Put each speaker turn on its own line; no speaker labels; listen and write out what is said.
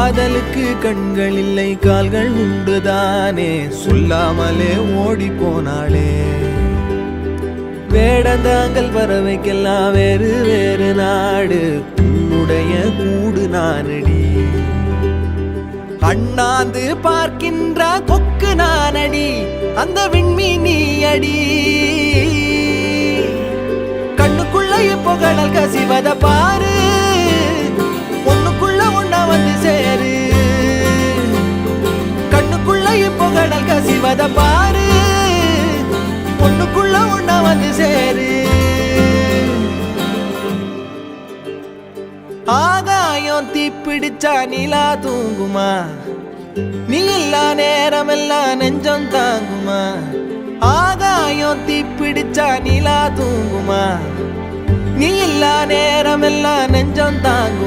காதலுக்கு கண்கள் இல்லை கால்கள் உண்டுதானே? சொல்லாமலே ஓடி போனாளே. வேடந்தாங்கள் பறவைக்கெல்லாம் வேறு வேறு நாடு. உன்னுடைய கூடு நானடி. அண்ணாந்து பார்க்கின்ற கொக்கு நானடி. அந்த விண்மீனி அடி கண்ணுக்குள்ளே புகழல் கசிவத பாரு. சேரு கண்ணுக்குள்ள இப்போ கடல் கசிவத பாரு. பொண்ணுக்குள்ள ஒண்ணா வந்து சேரு. ஆகாயம் தீப்பிடிச்சா நிலா தூங்குமா? நீ இல்லா நேரமெல்லாம் நெஞ்சம் தாங்குமா? ஆகாயம் தீப்பிடிச்சா நிலா தூங்குமா? நீ இல்லா நேரமெல்லாம் நெஞ்சம் தாங்கும்.